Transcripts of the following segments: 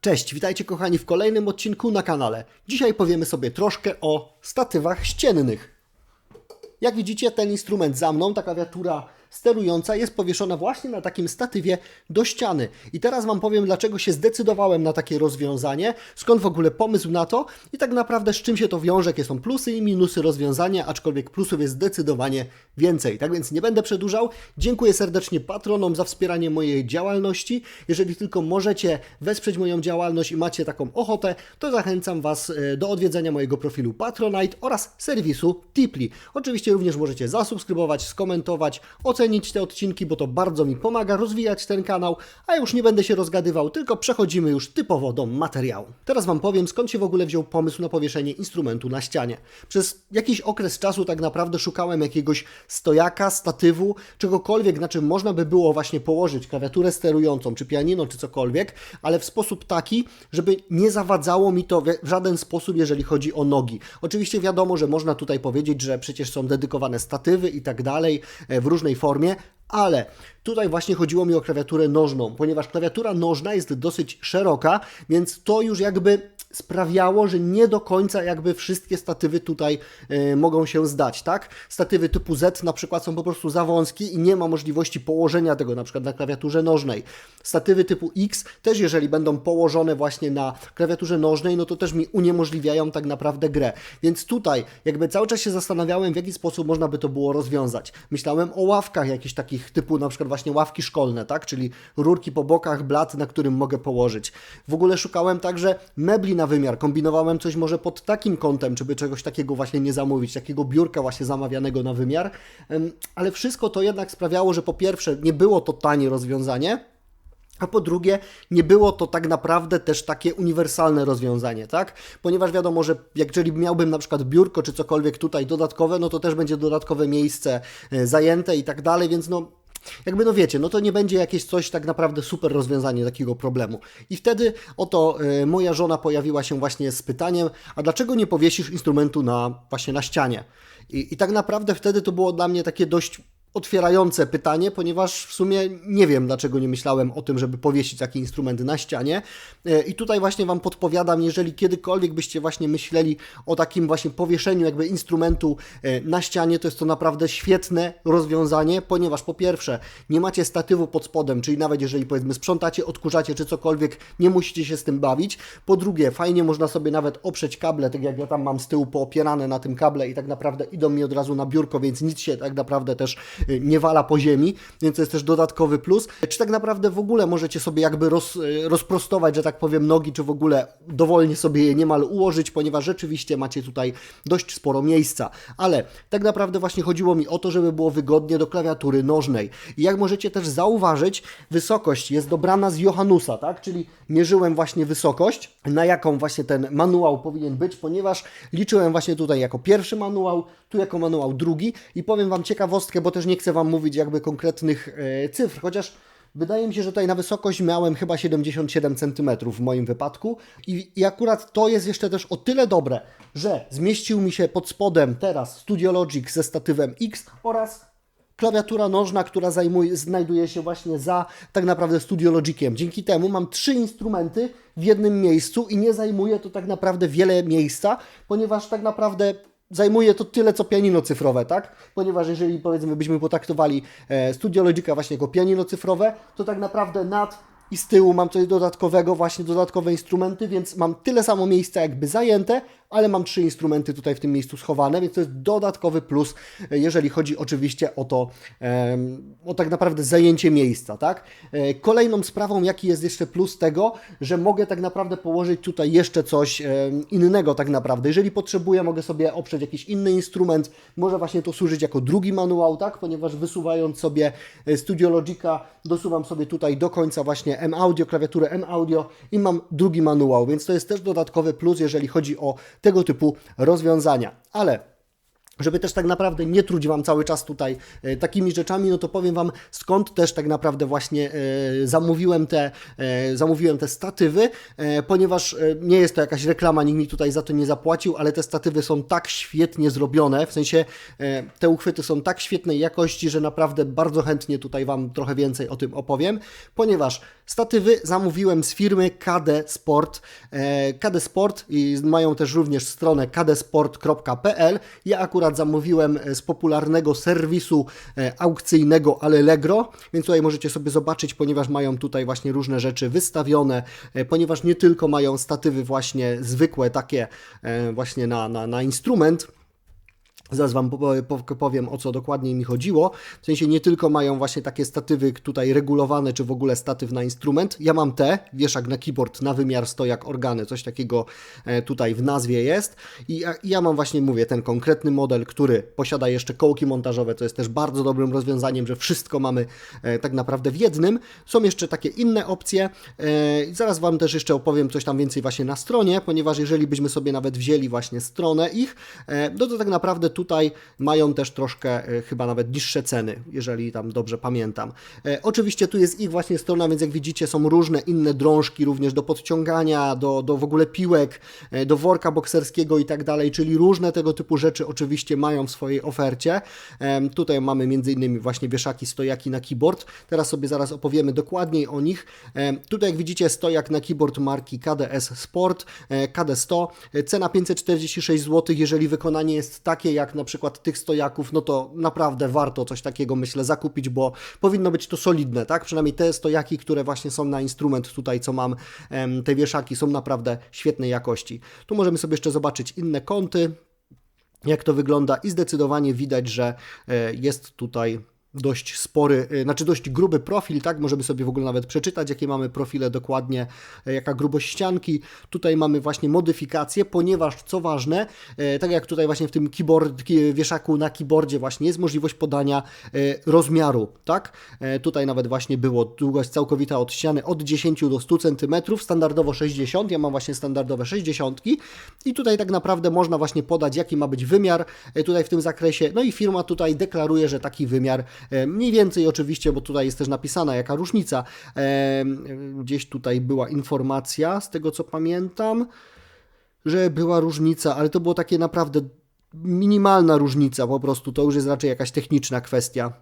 Cześć, witajcie kochani w kolejnym odcinku na kanale. Dzisiaj powiemy sobie troszkę o statywach ściennych. Jak widzicie, ten instrument za mną, ta klawiatura sterująca jest powieszona właśnie na takim statywie do ściany. I teraz Wam powiem, dlaczego się zdecydowałem na takie rozwiązanie, skąd w ogóle pomysł na to i tak naprawdę z czym się to wiąże, jakie są plusy i minusy rozwiązania, aczkolwiek plusów jest zdecydowanie więcej. Tak więc nie będę przedłużał. Dziękuję serdecznie patronom za wspieranie mojej działalności. Jeżeli tylko możecie wesprzeć moją działalność i macie taką ochotę, to zachęcam Was e, do odwiedzenia mojego profilu Patronite oraz serwisu Tipli. Oczywiście również możecie zasubskrybować, skomentować, ocenić te odcinki, bo to bardzo mi pomaga rozwijać ten kanał, a już nie będę się rozgadywał, tylko przechodzimy już typowo do materiału. Teraz Wam powiem, skąd się w ogóle wziął pomysł na powieszenie instrumentu na ścianie. Przez jakiś okres czasu tak naprawdę szukałem jakiegoś stojaka, statywu, czegokolwiek, na czym można by było właśnie położyć klawiaturę sterującą, czy pianino, czy cokolwiek, ale w sposób taki, żeby nie zawadzało mi to w żaden sposób, jeżeli chodzi o nogi. Oczywiście wiadomo, że można tutaj powiedzieć, że przecież są dedykowane statywy i tak dalej, e, w różnej formie, ale tutaj właśnie chodziło mi o klawiaturę nożną, ponieważ klawiatura nożna jest dosyć szeroka, więc to już jakby sprawiało, że nie do końca jakby wszystkie statywy tutaj e, mogą się zdać, tak? Statywy typu Z na przykład są po prostu za wąskie i nie ma możliwości położenia tego na przykład na klawiaturze nożnej. Statywy typu X też jeżeli będą położone właśnie na klawiaturze nożnej, no to też mi uniemożliwiają tak naprawdę grę. Więc tutaj jakby cały czas się zastanawiałem, w jaki sposób można by to było rozwiązać. Myślałem o ławkach jakichś takich typu na przykład właśnie ławki szkolne, tak? Czyli rurki po bokach, blat, na którym mogę położyć. W ogóle szukałem także mebli na wymiar. Kombinowałem coś może pod takim kątem, żeby czegoś takiego właśnie nie zamówić, takiego biurka właśnie zamawianego na wymiar. Ale wszystko to jednak sprawiało, że po pierwsze nie było to tanie rozwiązanie, a po drugie, nie było to tak naprawdę też takie uniwersalne rozwiązanie, tak? Ponieważ wiadomo, że jak jeżeli miałbym na przykład biurko czy cokolwiek tutaj dodatkowe, no to też będzie dodatkowe miejsce e, zajęte i tak dalej, więc no jakby no wiecie, no to nie będzie jakieś coś tak naprawdę super rozwiązanie takiego problemu. I wtedy oto y, moja żona pojawiła się właśnie z pytaniem, a dlaczego nie powiesisz instrumentu na właśnie na ścianie? I, I tak naprawdę wtedy to było dla mnie takie dość otwierające pytanie, ponieważ w sumie nie wiem, dlaczego nie myślałem o tym, żeby powiesić taki instrument na ścianie. E, I tutaj właśnie Wam podpowiadam, jeżeli kiedykolwiek byście właśnie myśleli o takim właśnie powieszeniu jakby instrumentu e, na ścianie, to jest to naprawdę świetne rozwiązanie, ponieważ po pierwsze nie macie statywu pod spodem, czyli nawet jeżeli powiedzmy sprzątacie, odkurzacie czy cokolwiek, nie musicie się z tym bawić. Po drugie, fajnie można sobie nawet oprzeć kable, tak jak ja tam mam z tyłu poopierane na tym kable i tak naprawdę idą mi od razu na biurko, więc nic się tak naprawdę też nie wala po ziemi, więc to jest też dodatkowy plus. Czy tak naprawdę w ogóle możecie sobie jakby roz, rozprostować, że tak powiem, nogi, czy w ogóle dowolnie sobie je niemal ułożyć, ponieważ rzeczywiście macie tutaj dość sporo miejsca. Ale tak naprawdę właśnie chodziło mi o to, żeby było wygodnie do klawiatury nożnej. I jak możecie też zauważyć, wysokość jest dobrana z Johannusa, tak? Czyli mierzyłem właśnie wysokość, na jaką właśnie ten manuał powinien być, ponieważ liczyłem właśnie tutaj jako pierwszy manuał, tu jako manuał drugi i powiem Wam ciekawostkę, bo też nie chcę Wam mówić jakby konkretnych e, cyfr, chociaż Wydaje mi się, że tutaj na wysokość miałem chyba 77 cm w moim wypadku I, i akurat to jest jeszcze też o tyle dobre, że zmieścił mi się pod spodem teraz Studio Logic ze statywem X oraz klawiatura nożna, która zajmuje, znajduje się właśnie za tak naprawdę Studio Logiciem. Dzięki temu mam trzy instrumenty w jednym miejscu i nie zajmuje to tak naprawdę wiele miejsca, ponieważ tak naprawdę zajmuje to tyle, co pianino cyfrowe, tak? Ponieważ jeżeli powiedzmy byśmy potraktowali e, Studio Logica właśnie jako pianino cyfrowe, to tak naprawdę nad i z tyłu mam coś dodatkowego, właśnie dodatkowe instrumenty, więc mam tyle samo miejsca jakby zajęte, ale mam trzy instrumenty tutaj w tym miejscu schowane, więc to jest dodatkowy plus, jeżeli chodzi oczywiście o to, o tak naprawdę zajęcie miejsca, tak? E, kolejną sprawą, jaki jest jeszcze plus tego, że mogę tak naprawdę położyć tutaj jeszcze coś innego tak naprawdę. Jeżeli potrzebuję, mogę sobie oprzeć jakiś inny instrument, może właśnie to służyć jako drugi manuał, tak? Ponieważ wysuwając sobie e, Studio Logica, dosuwam sobie tutaj do końca właśnie M-Audio, klawiaturę M-Audio i mam drugi manuał, więc to jest też dodatkowy plus, jeżeli chodzi o tego typu rozwiązania. Ale żeby też tak naprawdę nie truć Wam cały czas tutaj e, takimi rzeczami, no to powiem Wam skąd też tak naprawdę właśnie e, zamówiłem, te, e, zamówiłem te statywy, ponieważ nie jest to jakaś reklama, nikt mi tutaj za to nie zapłacił, ale te statywy są tak świetnie zrobione, w sensie te uchwyty są tak świetnej jakości, że naprawdę bardzo chętnie tutaj Wam trochę więcej o tym opowiem, ponieważ Statywy zamówiłem z firmy KD Sport. E, KD Sport i mają też również stronę kdsport.pl. Ja akurat zamówiłem z popularnego serwisu e, aukcyjnego Allegro, więc tutaj możecie sobie zobaczyć, ponieważ mają tutaj właśnie różne rzeczy wystawione, e, ponieważ nie tylko mają statywy właśnie zwykłe, takie właśnie na, na, na instrument, Zaraz Wam powiem, o co dokładnie mi chodziło. W sensie nie tylko mają właśnie takie statywy tutaj regulowane, czy w ogóle statyw na instrument. Ja mam te, wieszak na keyboard na wymiar stojak organy, coś takiego e, tutaj w nazwie jest. I ja mam właśnie, mówię, ten konkretny model, który posiada jeszcze kołki montażowe, to jest też bardzo dobrym rozwiązaniem, że wszystko mamy e, tak naprawdę w jednym. Są jeszcze takie inne opcje. E, zaraz Wam też jeszcze opowiem coś tam więcej właśnie na stronie, ponieważ jeżeli byśmy sobie nawet wzięli właśnie stronę ich, no to tak naprawdę tutaj mają też troszkę e, chyba nawet niższe ceny, jeżeli tam dobrze pamiętam. E, oczywiście tu jest ich właśnie strona, więc jak widzicie są różne inne drążki również do podciągania, do, do w ogóle piłek, e, do worka bokserskiego i tak dalej, czyli różne tego typu rzeczy oczywiście mają w swojej ofercie. Tutaj mamy innymi właśnie wieszaki, stojaki na keyboard. Teraz sobie zaraz opowiemy dokładniej o nich. Tutaj jak widzicie stojak na keyboard marki KDS Sport, KD100, cena 546 zł, jeżeli wykonanie jest takie jak jak na przykład tych stojaków, no to naprawdę warto coś takiego, myślę, zakupić, bo powinno być to solidne, tak? Przynajmniej te stojaki, które właśnie są na instrument tutaj, co mam, te wieszaki są naprawdę świetnej jakości. Tu możemy sobie jeszcze zobaczyć inne kąty, jak to wygląda i zdecydowanie widać, że e, jest tutaj dość spory, y, znaczy dość gruby profil, tak? Możemy sobie w ogóle nawet przeczytać, jakie mamy profile dokładnie, y, jaka grubość ścianki. Tutaj mamy właśnie modyfikacje, ponieważ co ważne, y, tak jak tutaj właśnie w tym keyboard, wieszaku na keyboardzie właśnie jest możliwość podania rozmiaru, tak? Tutaj nawet właśnie było długość całkowita od ściany od 10 do 100 cm, standardowo 60, ja mam właśnie standardowe 60 i tutaj tak naprawdę można właśnie podać, jaki ma być wymiar tutaj w tym zakresie, no i firma tutaj deklaruje, że taki wymiar mniej więcej oczywiście, bo tutaj jest też napisana jaka różnica. E, gdzieś tutaj była informacja, z tego co pamiętam, że była różnica, ale to było takie naprawdę minimalna różnica po prostu. To już jest raczej jakaś techniczna kwestia.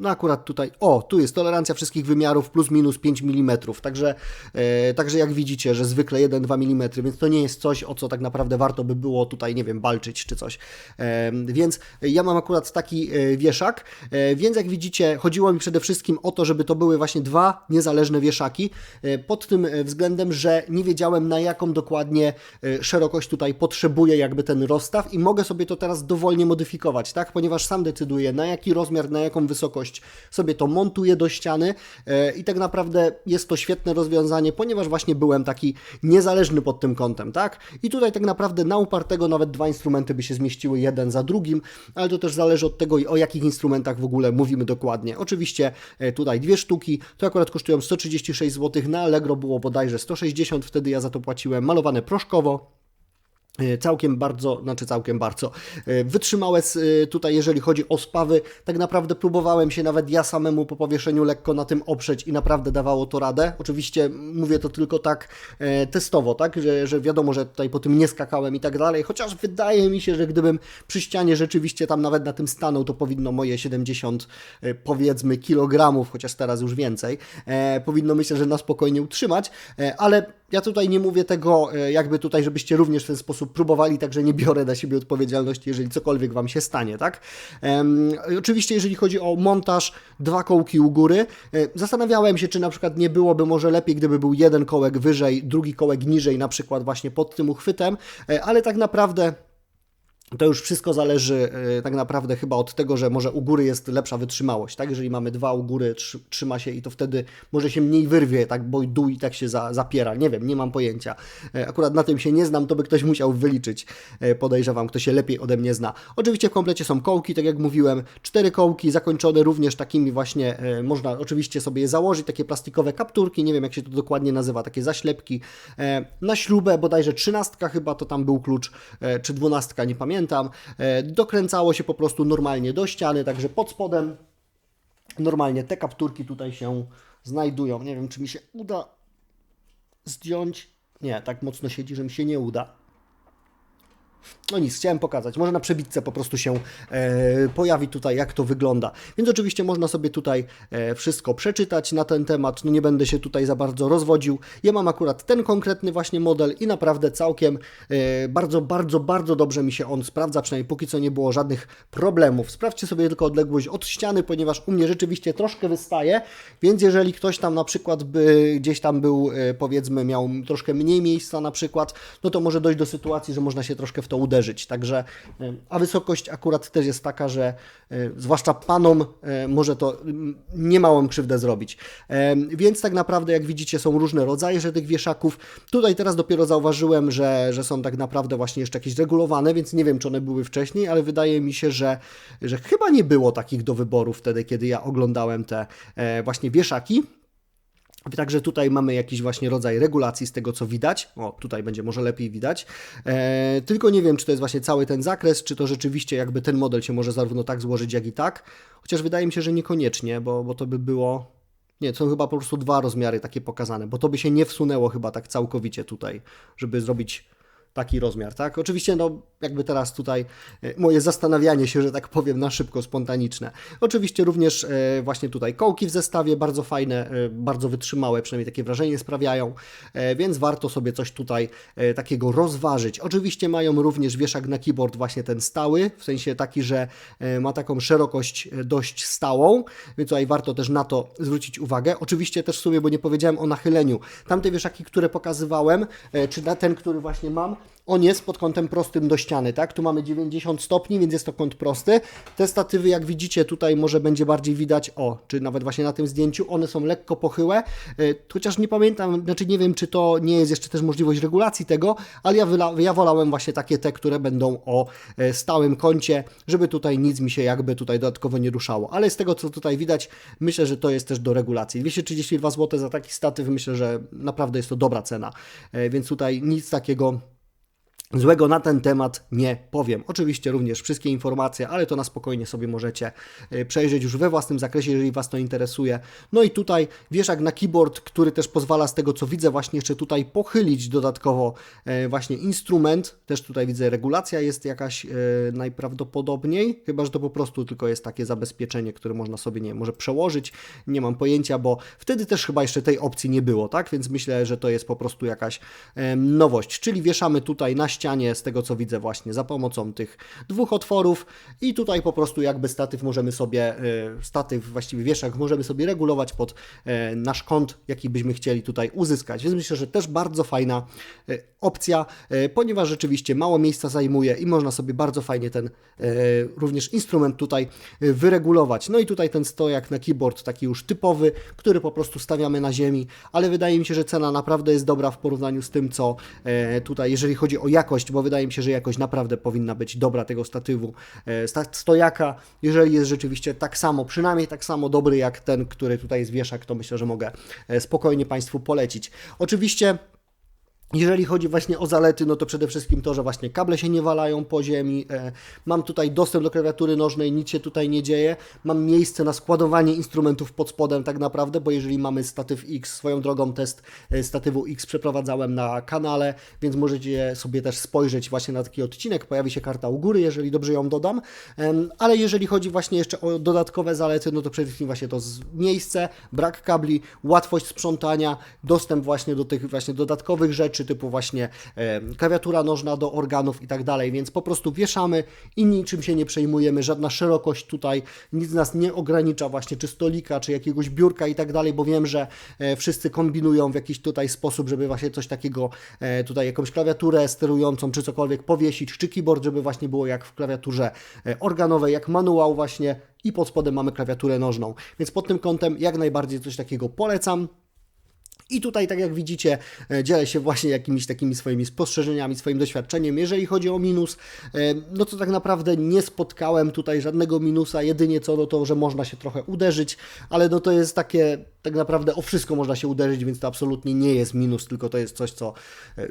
No akurat tutaj, o, tu jest tolerancja wszystkich wymiarów plus minus 5 mm, także, e, także jak widzicie, że zwykle 1-2 mm, więc to nie jest coś, o co tak naprawdę warto by było tutaj, nie wiem, walczyć czy coś. E, więc ja mam akurat taki e, wieszak, e, więc jak widzicie, chodziło mi przede wszystkim o to, żeby to były właśnie dwa niezależne wieszaki, e, pod tym względem, że nie wiedziałem na jaką dokładnie e, szerokość tutaj potrzebuję jakby ten rozstaw i mogę sobie to teraz dowolnie modyfikować, tak, ponieważ sam decyduję na jaki rozmiar, na jaką wysokość sobie to montuję do ściany e, i tak naprawdę jest to świetne rozwiązanie, ponieważ właśnie byłem taki niezależny pod tym kątem, tak? I tutaj tak naprawdę na upartego nawet dwa instrumenty by się zmieściły jeden za drugim, ale to też zależy od tego, o jakich instrumentach w ogóle mówimy dokładnie. Oczywiście e, tutaj dwie sztuki, to akurat kosztują 136 zł, na Allegro było bodajże 160, wtedy ja za to płaciłem malowane proszkowo. E, całkiem bardzo, znaczy całkiem bardzo e, wytrzymałe e, tutaj, jeżeli chodzi o spawy. Tak naprawdę próbowałem się nawet ja samemu po powieszeniu lekko na tym oprzeć i naprawdę dawało to radę. Oczywiście mówię to tylko tak testowo, tak, że, że wiadomo, że tutaj po tym nie skakałem i tak dalej, chociaż wydaje mi się, że gdybym przy ścianie rzeczywiście tam nawet na tym stanął, to powinno moje 70 powiedzmy kilogramów, chociaż teraz już więcej, powinno myślę, że na spokojnie utrzymać, ale ja tutaj nie mówię tego jakby tutaj, żebyście również w ten sposób próbowali, także nie biorę na siebie odpowiedzialności, jeżeli cokolwiek Wam się stanie, tak? Oczywiście, jeżeli chodzi o montaż, dwa kołki u góry, e, zastanawiałem się, czy na przykład nie byłoby może lepiej, gdyby był jeden kołek wyżej, drugi kołek niżej, na przykład właśnie pod tym uchwytem, e, ale tak naprawdę to już wszystko zależy e, tak naprawdę chyba od tego, że może u góry jest lepsza wytrzymałość, tak? Jeżeli mamy dwa u góry, trzyma się i to wtedy może się mniej wyrwie, tak? Bo dół i tak się za, zapiera. Nie wiem, nie mam pojęcia. E, akurat na tym się nie znam, to by ktoś musiał wyliczyć. E, podejrzewam, kto się lepiej ode mnie zna. Oczywiście w komplecie są kołki, tak jak mówiłem, cztery kołki zakończone również takimi właśnie, można oczywiście sobie je założyć, takie plastikowe kapturki, nie wiem jak się to dokładnie nazywa, takie zaślepki. Na ślubę bodajże trzynastka chyba to tam był klucz, czy dwunastka, nie pamiętam pamiętam, e, dokręcało się po prostu normalnie do ściany, także pod spodem normalnie te kapturki tutaj się znajdują. Nie wiem, czy mi się uda zdjąć. Nie, tak mocno siedzi, że mi się nie uda. No nic, chciałem pokazać. Może na przebitce po prostu się e, pojawi tutaj, jak to wygląda. Więc oczywiście można sobie tutaj e, wszystko przeczytać na ten temat. No nie będę się tutaj za bardzo rozwodził. Ja mam akurat ten konkretny właśnie model i naprawdę całkiem e, bardzo, bardzo, bardzo dobrze mi się on sprawdza. Przynajmniej póki co nie było żadnych problemów. Sprawdźcie sobie tylko odległość od ściany, ponieważ u mnie rzeczywiście troszkę wystaje, więc jeżeli ktoś tam na przykład by gdzieś tam był, e, powiedzmy, miał troszkę mniej miejsca na przykład, no to może dojść do sytuacji, że można się troszkę w to uderzyć. Także, e, a wysokość akurat też jest taka, że e, zwłaszcza panom e, może to mm, niemałą krzywdę zrobić. Więc tak naprawdę, jak widzicie, są różne rodzaje że tych wieszaków. Tutaj teraz dopiero zauważyłem, że, że są tak naprawdę właśnie jeszcze jakieś regulowane, więc nie wiem, czy one były wcześniej, ale wydaje mi się, że, że chyba nie było takich do wyboru wtedy, kiedy ja oglądałem te e, właśnie wieszaki. Także tutaj mamy jakiś właśnie rodzaj regulacji z tego, co widać. O, tutaj będzie może lepiej widać. E, tylko nie wiem, czy to jest właśnie cały ten zakres, czy to rzeczywiście jakby ten model się może zarówno tak złożyć, jak i tak. Chociaż wydaje mi się, że niekoniecznie, bo, bo to by było. Nie, są chyba po prostu dwa rozmiary takie pokazane, bo to by się nie wsunęło chyba tak całkowicie tutaj, żeby zrobić taki rozmiar, tak? Oczywiście, no, jakby teraz tutaj e, moje zastanawianie się, że tak powiem, na szybko, spontaniczne. Oczywiście również e, właśnie tutaj kołki w zestawie, bardzo fajne, e, bardzo wytrzymałe, przynajmniej takie wrażenie sprawiają, więc warto sobie coś tutaj takiego rozważyć. Oczywiście mają również wieszak na keyboard właśnie ten stały, w sensie taki, że ma taką szerokość dość stałą, więc tutaj warto też na to zwrócić uwagę. Oczywiście też w sumie, bo nie powiedziałem o nachyleniu. Tamte wieszaki, które pokazywałem, czy na ten, który właśnie mam, on jest pod kątem prostym do ściany, tak? Tu mamy 90 stopni, więc jest to kąt prosty. Te statywy, jak widzicie, tutaj może będzie bardziej widać, o, czy nawet właśnie na tym zdjęciu, one są lekko pochyłe, e, chociaż nie pamiętam, znaczy nie wiem, czy to nie jest jeszcze też możliwość regulacji tego, ale ja, ja wolałem właśnie takie te, które będą o e, stałym kącie, żeby tutaj nic mi się jakby tutaj dodatkowo nie ruszało. Ale z tego, co tutaj widać, myślę, że to jest też do regulacji. 232 zł za taki statyw, myślę, że naprawdę jest to dobra cena, E, więc tutaj nic takiego Złego na ten temat nie powiem. Oczywiście również wszystkie informacje, ale to na spokojnie sobie możecie e, przejrzeć już we własnym zakresie, jeżeli Was to interesuje. No i tutaj wieszak na keyboard, który też pozwala z tego co widzę właśnie jeszcze tutaj pochylić dodatkowo e, właśnie instrument. Też tutaj widzę regulacja jest jakaś e, najprawdopodobniej, chyba że to po prostu tylko jest takie zabezpieczenie, które można sobie nie może przełożyć. Nie mam pojęcia, bo wtedy też chyba jeszcze tej opcji nie było, tak? Więc myślę, że to jest po prostu jakaś nowość. Czyli wieszamy tutaj na ścianie, z tego co widzę właśnie, za pomocą tych dwóch otworów i tutaj po prostu jakby statyw możemy sobie, e, statyw, właściwie wieszak możemy sobie regulować pod e, nasz kąt, jaki byśmy chcieli tutaj uzyskać. Więc myślę, że też bardzo fajna e, opcja, ponieważ rzeczywiście mało miejsca zajmuje i można sobie bardzo fajnie ten również instrument tutaj wyregulować. No i tutaj ten stojak na keyboard taki już typowy, który po prostu stawiamy na ziemi, ale wydaje mi się, że cena naprawdę jest dobra w porównaniu z tym, co tutaj, jeżeli chodzi o jakość, bo wydaje mi się, że jakość naprawdę powinna być dobra tego statywu, e, stojaka, jeżeli jest rzeczywiście tak samo, przynajmniej tak samo dobry jak ten, który tutaj jest wieszak, to myślę, że mogę e, spokojnie Państwu polecić. Oczywiście jeżeli chodzi właśnie o zalety, no to przede wszystkim to, że właśnie kable się nie walają po ziemi. E, mam tutaj dostęp do klawiatury nożnej, nic się tutaj nie dzieje. Mam miejsce na składowanie instrumentów pod spodem tak naprawdę, bo jeżeli mamy statyw X, swoją drogą test e, statywu X przeprowadzałem na kanale, więc możecie sobie też spojrzeć właśnie na taki odcinek. Pojawi się karta u góry, jeżeli dobrze ją dodam. Ale jeżeli chodzi właśnie jeszcze o dodatkowe zalety, no to przede wszystkim właśnie to miejsce, brak kabli, łatwość sprzątania, dostęp właśnie do tych właśnie dodatkowych rzeczy, typu właśnie e, klawiatura nożna do organów i tak dalej, więc po prostu wieszamy i niczym się nie przejmujemy, żadna szerokość tutaj, nic nas nie ogranicza właśnie, czy stolika, czy jakiegoś biurka i tak dalej, bo wiem, że e, wszyscy kombinują w jakiś tutaj sposób, żeby właśnie coś takiego, e, tutaj jakąś klawiaturę sterującą, czy cokolwiek powiesić, czy keyboard, żeby właśnie było jak w klawiaturze organowej, jak manuał właśnie i pod spodem mamy klawiaturę nożną, więc pod tym kątem jak najbardziej coś takiego polecam. I tutaj, tak jak widzicie, e, dzielę się właśnie jakimiś takimi swoimi spostrzeżeniami, swoim doświadczeniem. Jeżeli chodzi o minus, e, no to tak naprawdę nie spotkałem tutaj żadnego minusa, jedynie co do to, że można się trochę uderzyć, ale no to jest takie, tak naprawdę o wszystko można się uderzyć, więc to absolutnie nie jest minus, tylko to jest coś, co e,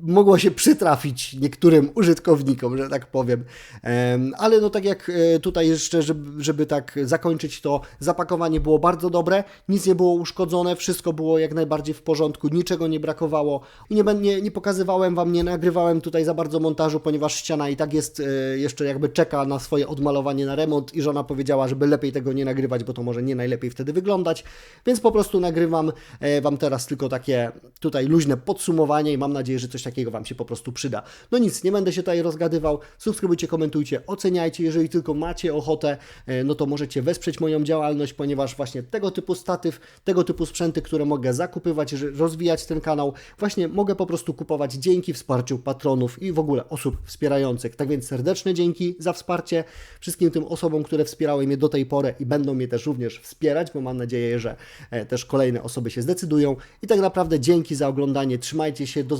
mogło się przytrafić niektórym użytkownikom, że tak powiem. Em, Ale no tak jak e, tutaj jeszcze, żeby, żeby tak zakończyć to, zapakowanie było bardzo dobre, nic nie było uszkodzone, wszystko było jak najbardziej w porządku, niczego nie brakowało i nie, nie, nie pokazywałem Wam, nie nagrywałem tutaj za bardzo montażu, ponieważ ściana i tak jest e, jeszcze jakby czeka na swoje odmalowanie na remont i żona powiedziała, żeby lepiej tego nie nagrywać, bo to może nie najlepiej wtedy wyglądać, więc po prostu nagrywam e, Wam teraz tylko takie tutaj luźne podsumowanie i mam nadzieję, że coś takiego Wam się po prostu przyda. No nic, nie będę się tutaj rozgadywał, subskrybujcie, komentujcie, oceniajcie, jeżeli tylko macie ochotę, e, no to możecie wesprzeć moją działalność, ponieważ właśnie tego typu statyw, tego typu sprzęty, które mogę zakupywać, że- rozwijać ten kanał, właśnie mogę po prostu kupować dzięki wsparciu patronów i w ogóle osób wspierających. Tak więc serdeczne dzięki za wsparcie wszystkim tym osobom, które wspierały mnie do tej pory i będą mnie też również wspierać, bo mam nadzieję, że e, też kolejne osoby się zdecydują. I tak naprawdę dzięki za oglądanie. Trzymajcie się, do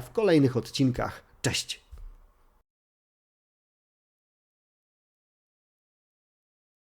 w kolejnych odcinkach. Cześć!